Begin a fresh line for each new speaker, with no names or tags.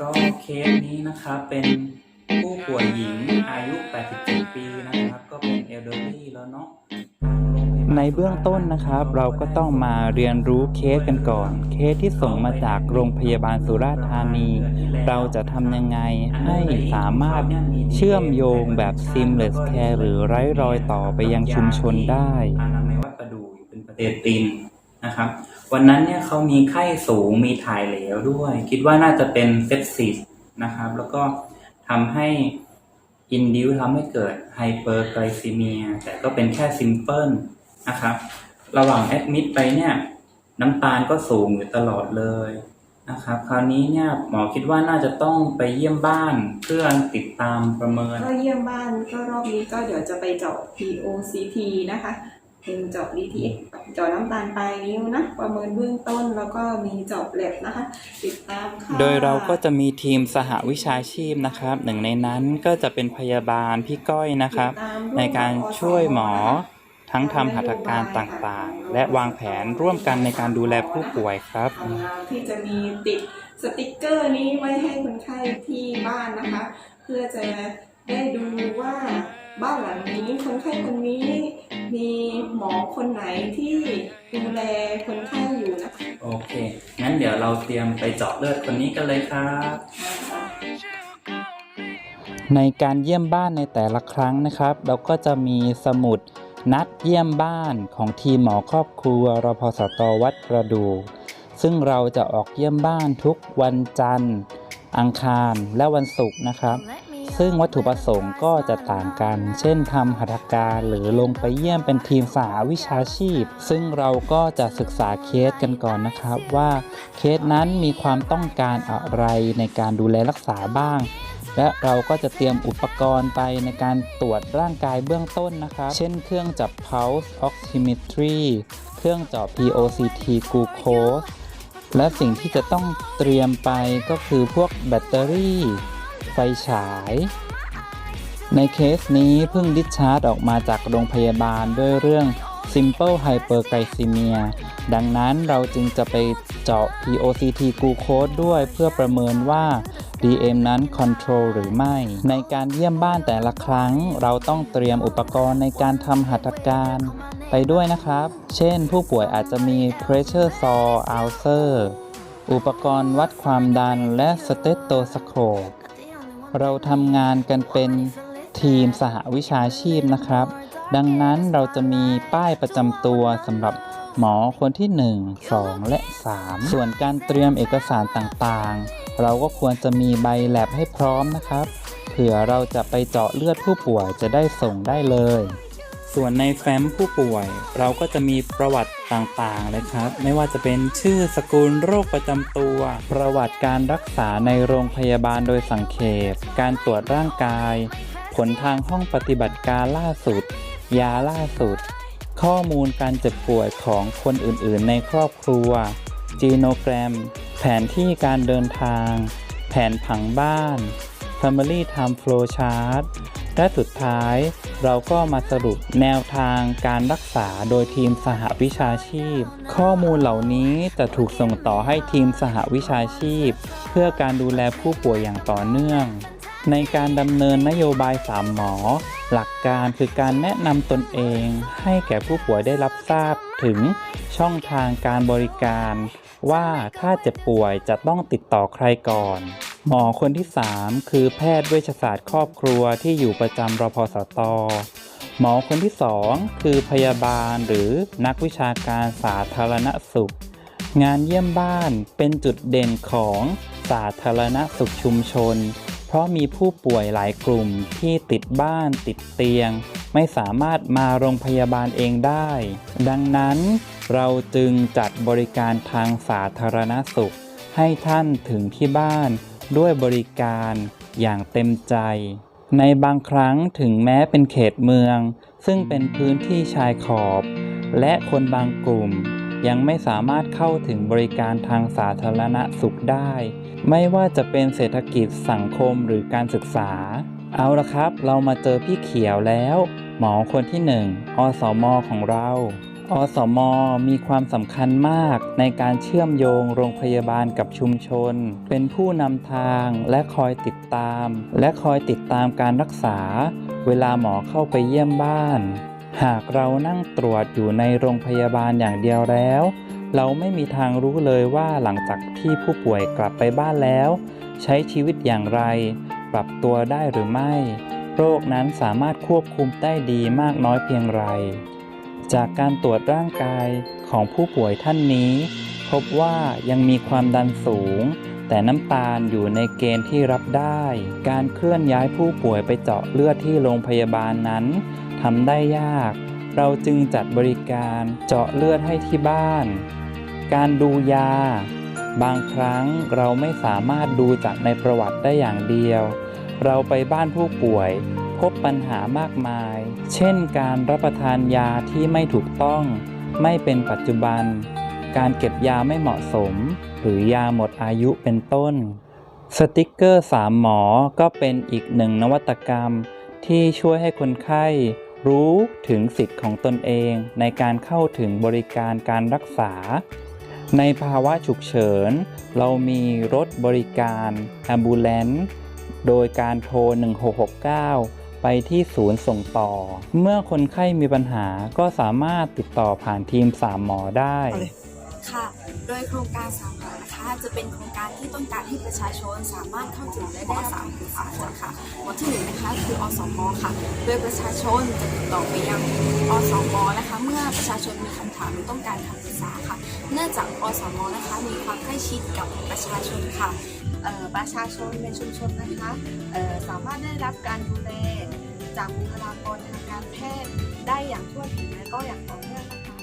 ก็เคสนี้นะครับเป็นผู้ป่วยหญิงอายุ 87 ปีนะครับ ก็เป็นเอลเดอรี่แล้วเนาะในเบื้องต้นนะครับ เราก็ต้องมาเรียนรู้เคสกันก่อน เคสที่ส่งมาจากโรงพยาบาลสุราษฎร์ธานี เราจะทำยังไงให้สามารถเชื่อมโยงแบบ seamless care หรือไร้รอยต่อไปยังชุมชนได้อนามัยวัดประดูอยู่เป็นประเทศตินนะครับ วันนั้นเนี่ยเขามีไข้สูงมีถ่ายเหลวด้วย คิดว่าน่าจะเป็นเซปซิสนะครับ แล้วก็ทำให้อินดิวทำให้เกิดไฮเปอร์ไกลซีเมียแต่ก็เป็นแค่ซิมเพิลนะครับ ระหว่างแอดมิดไปเนี่ยน้ำตาลก็สูงอยู่ตลอดเลยนะครับ คราวนี้เนี่ยหมอคิดว่าน่าจะต้องไปเยี่ยมบ้านเพื่อติดตามประเมิน
ก็เยี่ยมบ้านก็รอบนี้ก็เดี๋ยวจะไปเจาะ POCT นะคะ เป็นเจาะ DTX เจาะน้ำตาลปลายนิ้วนะ ประเมินเบื้องต้นแล้วก็มีเจาะแลบนะคะ ติดตามค่ะ
โดยเราก็จะมีทีมสหวิชาชีพนะครับ หนึ่งในนั้นก็จะเป็นพยาบาลพี่ก้อยนะครับ
ติดตามวม
ในการช่วยหมอ
นะคะ
ทั้งทำหัตถการต่างๆ และวางแผนร่วมกันในการดูแลผู้ป่วยครับ
ของเราที่จะมีติดสติกเกอร์นี้ไว้ให้คนไข้ที่บ้านนะคะ เพื่อจะได้ดูว่าบ้านหลังนี้คนไข้คนนี้ มีหมอคนไหนที่ดูแลคนไข้อยู่นะคะ
โอเค งั้นเดี๋ยวเราเตรียมไปเจาะเลือดคนนี้กันเลยครับ ในการเยี่ยมบ้านในแต่ละครั้งนะครับ เราก็จะมีสมุดนัดเยี่ยมบ้านของทีมหมอครอบครัวรพสตวัดประดูซึ่งเราจะออกเยี่ยมบ้านทุกวันจันทร์ อังคารและวันศุกร์นะครับ ซึ่งวัตถุประสงค์ก็จะต่างกัน เช่นทำหัตถการหรือลงไปเยี่ยมเป็นทีมสหวิชาชีพ ซึ่งเราก็จะศึกษาเคสกันก่อนนะครับว่าเคสนั้นมีความต้องการอะไรในการดูแลรักษาบ้าง และเราก็จะเตรียมอุปกรณ์ไปในการตรวจร่างกายเบื้องต้นนะครับ เช่นเครื่องจับ pulse oximetry เครื่องเจาะ POCT glucose และสิ่งที่จะต้องเตรียมไปก็คือพวกแบตเตอรี่ ไฟฉาย ในเคสนี้เพิ่งดิชาร์จออกมาจากโรงพยาบาลด้วยเรื่อง simple hyperglycemia ดังนั้นเราจึงจะไปเจาะ POCT glucose ด้วยเพื่อประเมินว่า DM นั้น control หรือไม่ ในการเยี่ยมบ้านแต่ละครั้ง เราต้องเตรียมอุปกรณ์ในการทำหัตถการ ไปด้วยนะครับ เช่นผู้ป่วยอาจจะมี pressure saw ulcer อุปกรณ์วัดความดันและ stethoscope เราทำงานกันเป็นทีมสหวิชาชีพนะครับ ดังนั้นเราจะมีป้ายประจำตัวสำหรับหมอคนที่ 1 2 และ 3 ส่วนการเตรียมเอกสารต่างๆ เราก็ควรจะมีใบแลบให้พร้อมนะครับ เผื่อเราจะไปเจาะเลือดผู้ป่วยจะได้ส่งได้เลย ส่วนในแฟ้มผู้ป่วย เราก็จะมีประวัติต่างๆเลยครับ ไม่ว่าจะเป็นชื่อสกุลโรคประจำตัว ประวัติการรักษาในโรงพยาบาลโดยสังเขปการตรวจร่างกาย ผลทางห้องปฏิบัติการล่าสุด ยาล่าสุด ข้อมูลการเจ็บป่วยของคนอื่นๆ ในครอบครัว จีโนแกรม แผนที่การเดินทาง แผนผังบ้าน Family Time Flow Chart และสุดท้ายเราก็มาสรุปแนวทางการรักษาโดยทีมสหวิชาชีพ ข้อมูลเหล่านี้จะถูกส่งต่อให้ทีมสหวิชาชีพ เพื่อการดูแลผู้ป่วยอย่างต่อเนื่อง ในการดำเนินนโยบายสามหมอ หลักการคือการแนะนำตนเอง ให้แก่ผู้ป่วยได้รับทราบถึงช่องทางการบริการ ว่าถ้าเจ็บป่วยจะต้องติดต่อใครก่อน หมอคนที่ 3 คือแพทย์เวชศาสตร์ครอบครัวที่อยู่ประจำรพสต หมอคนที่ 2 คือพยาบาลหรือนักวิชาการสาธารณสุข งานเยี่ยมบ้านเป็นจุดเด่นของสาธารณสุขชุมชน เพราะมีผู้ป่วยหลายกลุ่มที่ติดบ้านติดเตียง ไม่สามารถมาโรงพยาบาลเองได้ ดังนั้นเราจึงจัดบริการทางสาธารณสุข ให้ท่านถึงที่บ้าน ด้วยบริการอย่างเต็มใจ ในบางครั้งถึงแม้เป็นเขตเมือง ซึ่งเป็นพื้นที่ชายขอบ และคนบางกลุ่มยังไม่สามารถเข้าถึงบริการทางสาธารณสุขได้ ไม่ว่าจะเป็นเศรษฐกิจสังคมหรือการศึกษา เอาละครับ เรามาเจอพี่เขียวแล้ว หมอคนที่หนึ่งอสมของเรา อสมมีความสำคัญมากในการเชื่อมโยงโรงพยาบาลกับชุมชน เป็นผู้นำทางและคอยติดตาม และคอยติดตามการรักษา เวลาหมอเข้าไปเยี่ยมบ้าน หากเรานั่งตรวจอยู่ในโรงพยาบาลอย่างเดียวแล้ว เราไม่มีทางรู้เลยว่าหลังจากที่ผู้ป่วยกลับไปบ้านแล้ว ใช้ชีวิตอย่างไร ปรับตัวได้หรือไม่ โรคนั้นสามารถควบคุมได้ดีมากน้อยเพียงไร จากการตรวจร่างกายของผู้ป่วยท่านนี้ พบว่ายังมีความดันสูง แต่น้ำตาลอยู่ในเกณฑ์ที่รับได้ การเคลื่อนย้ายผู้ป่วยไปเจาะเลือดที่โรงพยาบาลนั้นทำได้ยาก เราจึงจัดบริการเจาะเลือดให้ที่บ้าน การดูยา บางครั้งเราไม่สามารถดูจากในประวัติได้อย่างเดียว เราไปบ้านผู้ป่วย พบปัญหามากมาย เช่นการรับประทานยาที่ไม่ถูกต้อง ไม่เป็นปัจจุบัน การเก็บยาไม่เหมาะสม หรือยาหมดอายุเป็นต้น สติกเกอร์สามหมอก็เป็นอีกหนึ่งนวัตกรรม ที่ช่วยให้คนไข้รู้ถึงสิทธิ์ของตนเองในการเข้าถึงบริการการรักษา ในภาวะฉุกเฉิน เรามีรถบริการ Ambulance โดยการโทร 1669 ไปที่ศูนย์ส่งต่อ เมื่อคนไข้มีปัญหาก็สามารถติดต่อผ่านทีม 3 หมอได้
ค่ะ โดยโครงการสามหมอนะคะ จะเป็นโครงการที่ต้องการให้ประชาชนสามารถเข้าถึงได้ได้สามสาคนค่ะหมวดที่หนึ่งนะคะคืออสมค่ะ โดยประชาชนจะติดต่อไปยังอสมนะคะ เมื่อประชาชนมีคำถามหรือต้องการคำปรึกษาค่ะ เนื่องจากอสมนะคะมีความใกล้ชิดกับประชาชนค่ะ
ประชาชนในชุมชนนะคะสามารถได้รับการดูแล จากบุคลากรทางการแพทย์ได้อย่างทั่วถึงและก็อย่างต่อเนื่องนะคะ